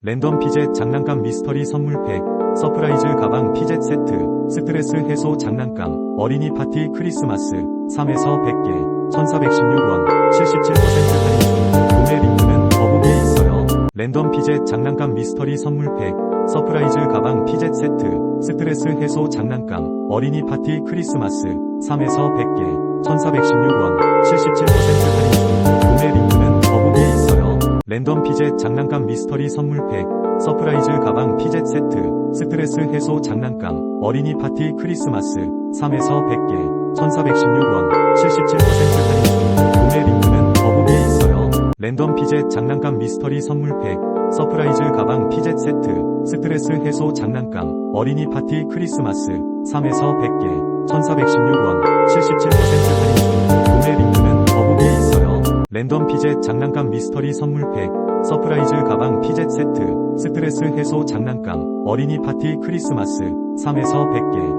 랜덤 피젯 장난감 미스터리 선물팩, 서프라이즈 가방 피젯 세트, 스트레스 해소 장난감, 어린이 파티 크리스마스, 3에서 100개, 1416원, 77% 할인 중, 구매 링크는 더보기에 있어요. 랜덤 피젯 장난감 미스터리 선물팩, 서프라이즈 가방 피젯 세트, 스트레스 해소 장난감, 어린이 파티 크리스마스, 3에서 100개, 1416원, 77% 랜덤 피젯 장난감 미스터리 선물팩, 서프라이즈 가방 피젯 세트, 스트레스 해소 장난감, 어린이 파티 크리스마스, 3에서 100개, 1416원, 77% 할인 중, 구매 링크는 더보기에 있어요. 랜덤 피젯 장난감 미스터리 선물팩, 서프라이즈 가방 피젯 세트, 스트레스 해소 장난감, 어린이 파티 크리스마스, 3에서 100개, 1416원, 77% 할인 랜덤 피젯 장난감 미스터리 선물팩, 서프라이즈 가방 피젯 세트, 스트레스 해소 장난감, 어린이 파티 크리스마스, 3에서 100개,